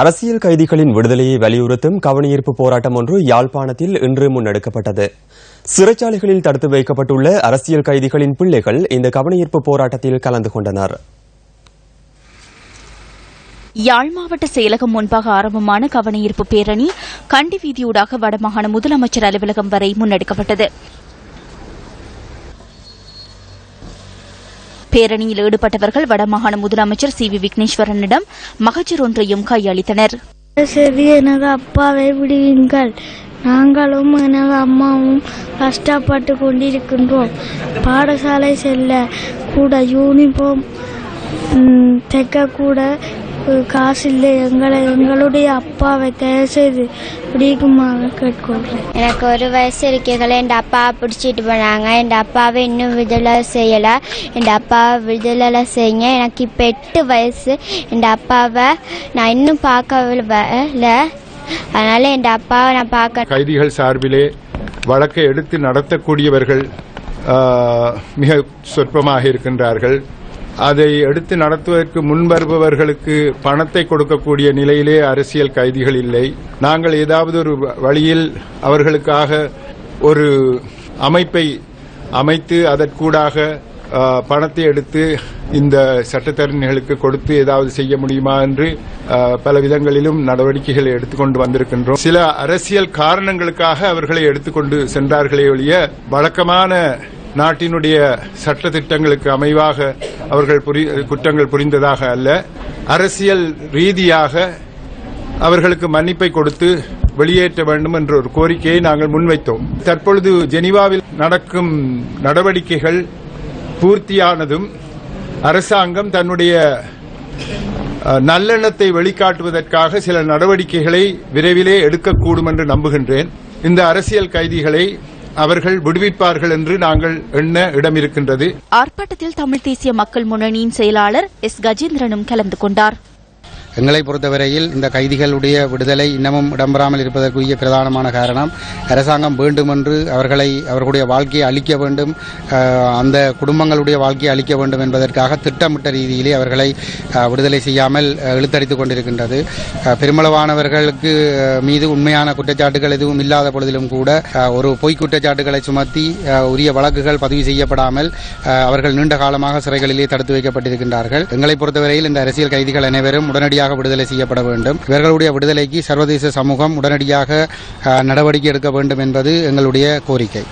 அரசியல் கைதிகளின் விடுதலையை வலியுறுத்தும் கவனஈர்ப்பு போராட்டம் ஒன்று யாழ்ப்பாணத்தில் இன்று முன்னெடுக்கப்பட்டது. சிறைச்சாலைகளில் தடுத்து வைக்கப்பட்டுள்ள அரசியல் கைதிகளின் பிள்ளைகள் இந்த கவனஈர்ப்பு போராட்டத்தில் கலந்து கொண்டனர். யாழ் மாவட்ட செயலகம் முன்பாக ஆரம்பமான கவனஈர்ப்பு பேரணி கண்டி வீதியூடாக வடமாகாண முதலமைச்சர் அலுவலகம் வரை முன்னெடுக்கப்பட்டது. பேரணியில் ஈடுபட்டவர்கள் வடமாகாண முதலமைச்சர் சி வி விக்னேஸ்வரனிடம் மகஜர் ஒன்றையும் கையளித்தனர். சரி எனது அப்பாவை விடுவீங்கள் நாங்களும் எனது அம்மாவும் கஷ்டப்பட்டு கொண்டிருக்கின்றோம். பாடசாலை செல்ல கூட யூனிஃபார்ம் தைக்க கூட காசு இல்லை. எங்களை எங்களுடைய அப்பாவை தயவு செய்து கேட்கொள்கிறேன் எனக்கு ஒரு வயசு இருக்கைகளை என் அப்பா பிடிச்சிட்டு போனாங்க. என் அப்பாவை இன்னும் விடுதலை செய்யலை. என் அப்பாவை விடுதலை செய்யுங்க. எனக்கு இப்போ எட்டு வயசு. என் அப்பாவை நான் இன்னும் பார்க்கவில்லை அதனால என் அப்பாவை நான் பார்க்க கைதிகள் சார்பிலே வழக்கை எடுத்து நடத்தக்கூடியவர்கள் மிக சொற்பமாக இருக்கின்றார்கள். அதை எடுத்து நடத்துவதற்கு முன்வருபவர்களுக்கு பணத்தை கொடுக்கக்கூடிய நிலையிலே அரசியல் கைதிகள் இல்லை. நாங்கள் ஏதாவது ஒரு வ- வழியில் அவர்களுக்காக ஒரு அமைப்பை அமைத்து அதற்கூடாக பணத்தை எடுத்து இந்த சட்டத்தரணிகளுக்கு கொடுத்து ஏதாவது செய்ய முடியுமா என்று பல விதங்களிலும் நடவடிக்கைகளை எடுத்துக்கொண்டு வந்திருக்கின்றோம். சில அரசியல் காரணங்களுக்காக அவர்களை எடுத்துக்கொண்டு சென்றார்களே ஒழிய வழக்கமான நாட்டினுடைய சட்ட திட்டங்களுக்கு அமைவாக அவர்கள் புரி- குற்றங்கள் புரிந்ததாக அல்ல. அரசியல் ரீதியாக அவர்களுக்கு மன்னிப்பை கொடுத்து வெளியேற்ற வேண்டும் என்ற ஒரு கோரிக்கையை நாங்கள் முன்வைத்தோம். தற்பொழுது ஜெனீவாவில் நடக்கும் நடவடிக்கைகள் பூர்த்தியானதும் அரசாங்கம் தன்னுடைய நல்லெண்ணத்தை வெளிக்காட்டுவதற்காக சில நடவடிக்கைகளை விரைவிலே எடுக்கக்கூடும் என்று நம்புகின்றேன். இந்த அரசியல் கைதிகளை அவர்கள் விடுவிப்பார்கள் என்று நாங்கள் எண்ண இடம் இருக்கின்றது ஆர்ப்பாட்டத்தில் தமிழ் தேசிய மக்கள் முன்னணியின் செயலாளர் எஸ் கஜேந்திரனும் கலந்து கொண்டார். எங்களை பொறுத்தவரையில் இந்த கைதிகளுடைய விடுதலை இன்னமும் இடம்பெறாமல் இருப்பதற்குரிய பிரதானமான காரணம். அரசாங்கம் வேண்டுமென்று அவர்களை அவர்களுடைய வாழ்க்கையை அழிக்க வேண்டும் அந்த குடும்பங்களுடைய வாழ்க்கையை அளிக்க வேண்டும் என்பதற்காக திட்டமிட்ட ரீதியிலே அவர்களை விடுதலை செய்யாமல் இழுத்தடித்துக் கொண்டிருக்கின்றது. பெருமளவானவர்களுக்கு மீது உண்மையான குற்றச்சாட்டுகள் எதுவும் இல்லாத பொழுதிலும் கூட ஒரு பொய் குற்றச்சாட்டுகளை சுமத்தி உரிய வழக்குகள் பதிவு செய்யப்படாமல் அவர்கள் நீண்ட காலமாக சிறைகளிலே தடுத்து வைக்கப்பட்டிருக்கின்றார்கள். எங்களை பொறுத்தவரையில் இந்த அரசியல் கைதிகள் அனைவரும் உடனடியாக விடுதலை செய்யப்பட வேண்டும். இவர்களுடைய விடுதலைக்கு சர்வதேச சமூகம் உடனடியாக நடவடிக்கை எடுக்க வேண்டும் என்பது எங்களுடைய கோரிக்கை.